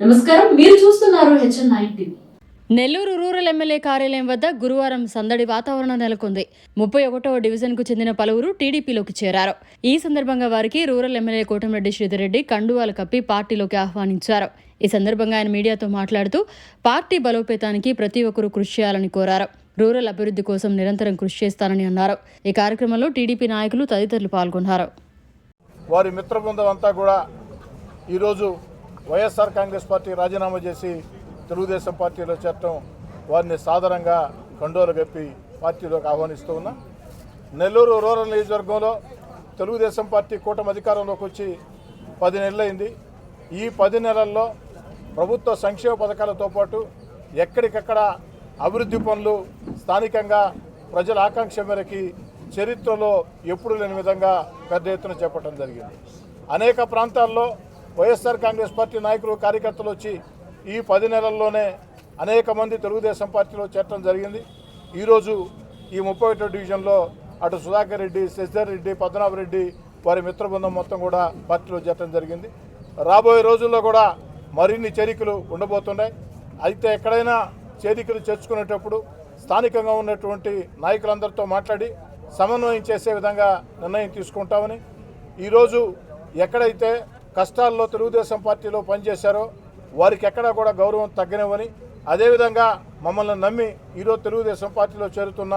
నమస్కారం మీరు చూస్తున్నారు H N nine TV. Nellore rural MLA కార్యాలయం వద్ద గురువారం సందడి వాతావరణం నెలకొంది. ముప్పై ఒకటవ డివిజన్కు చెందిన పలువురు టీడీపీలోకి చేరారు. ఈ సందర్భంగా వారికి రూరల్ ఎమ్మెల్యే కోటమిరెడ్డి శ్రీధర్రెడ్డి కండువాలు కప్పి పార్టీలోకి ఆహ్వానించారు. ఈ సందర్భంగా ఆయన మీడియాతో మాట్లాడుతూ పార్టీ బలోపేతానికి ప్రతి ఒక్కరూ కృషి చేయాలని కోరారు. రూరల్ అభివృద్ధి కోసం నిరంతరం కృషి చేస్తానని అన్నారు. ఈ కార్యక్రమంలో టీడీపీ నాయకులు తదితరులు పాల్గొన్నారు. వారి మిత్ర బృందం అంతా కూడా ఈరోజు వైఎస్ఆర్ కాంగ్రెస్ పార్టీ రాజీనామా చేసి తెలుగుదేశం పార్టీలో చేరటం వారిని సాధారణంగా కండోలు గప్పి పార్టీలోకి ఆహ్వానిస్తూ ఉన్నా. నెల్లూరు రూరల్ నియోజకవర్గంలో తెలుగుదేశం పార్టీ కూటమి అధికారంలోకి వచ్చి పది నెలలైంది. ఈ పది నెలల్లో ప్రభుత్వ సంక్షేమ పథకాలతో పాటు ఎక్కడికక్కడ అభివృద్ధి పనులు స్థానికంగా ప్రజల ఆకాంక్ష మేరకి చరిత్రలో ఎప్పుడు లేని విధంగా పెద్ద ఎత్తున చేపట్టడం జరిగింది. అనేక ప్రాంతాల్లో వైఎస్ఆర్ కాంగ్రెస్ పార్టీ నాయకులు కార్యకర్తలు వచ్చి ఈ పది నెలల్లోనే అనేక మంది తెలుగుదేశం పార్టీలో చేరటం జరిగింది. ఈరోజు ఈ ముప్పై ఒకటో డివిజన్లో అటు సుధాకర్ రెడ్డి శశిధర్ రెడ్డి పద్మనాభ రెడ్డి వారి మిత్రబృందం మొత్తం కూడా పార్టీలో చేరటం జరిగింది. రాబోయే రోజుల్లో కూడా మరిన్ని చేరికలు ఉండబోతున్నాయి. అయితే ఎక్కడైనా చేరికలు చేర్చుకునేటప్పుడు స్థానికంగా ఉన్నటువంటి నాయకులందరితో మాట్లాడి సమన్వయం చేసే విధంగా నిర్ణయం తీసుకుంటామని. ఈరోజు ఎక్కడైతే కష్టాల్లో తెలుగుదేశం పార్టీలో పనిచేశారో వారికి ఎక్కడా కూడా గౌరవం తగ్గనివ్వని అదేవిధంగా మమ్మల్ని నమ్మి ఈరోజు తెలుగుదేశం పార్టీలో చేరుతున్న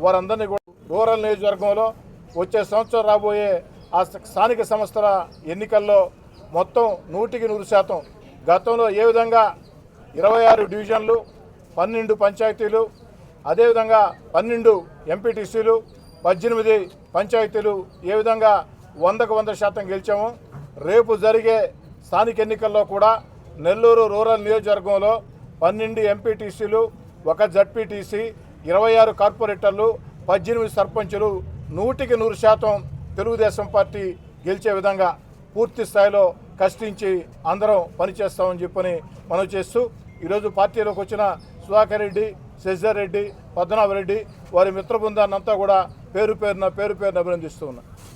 వారందరినీ కూడా రూరల్ నియోజకవర్గంలో వచ్చే సంవత్సరం రాబోయే ఆ స్థానిక సంస్థల ఎన్నికల్లో మొత్తం నూటికి నూరు శాతం గతంలో ఏ విధంగా ఇరవై ఆరు డివిజన్లు పన్నెండు పంచాయతీలు అదేవిధంగా పన్నెండు ఎంపీటీసీలు పద్దెనిమిది పంచాయతీలు ఏ విధంగా వందకు వంద శాతం గెలిచాము రేపు జరిగే స్థానిక ఎన్నికల్లో కూడా నెల్లూరు రూరల్ నియోజకవర్గంలో పన్నెండు ఎంపీటీసీలు ఒక జడ్పీటీసీ ఇరవై ఆరు కార్పొరేటర్లు పద్దెనిమిది సర్పంచులు నూటికి నూరు శాతం తెలుగుదేశం పార్టీ గెలిచే విధంగా పూర్తి స్థాయిలో కష్టించి అందరం పనిచేస్తామని చెప్పని మనం చేస్తూ ఈరోజు పార్టీలోకి వచ్చిన సుధాకర్ రెడ్డి శశిధర్ రెడ్డి పద్మనాభ రెడ్డి వారి మిత్ర అంతా కూడా పేరు పేరున పేరు పేరున అభినందిస్తూ ఉన్నా.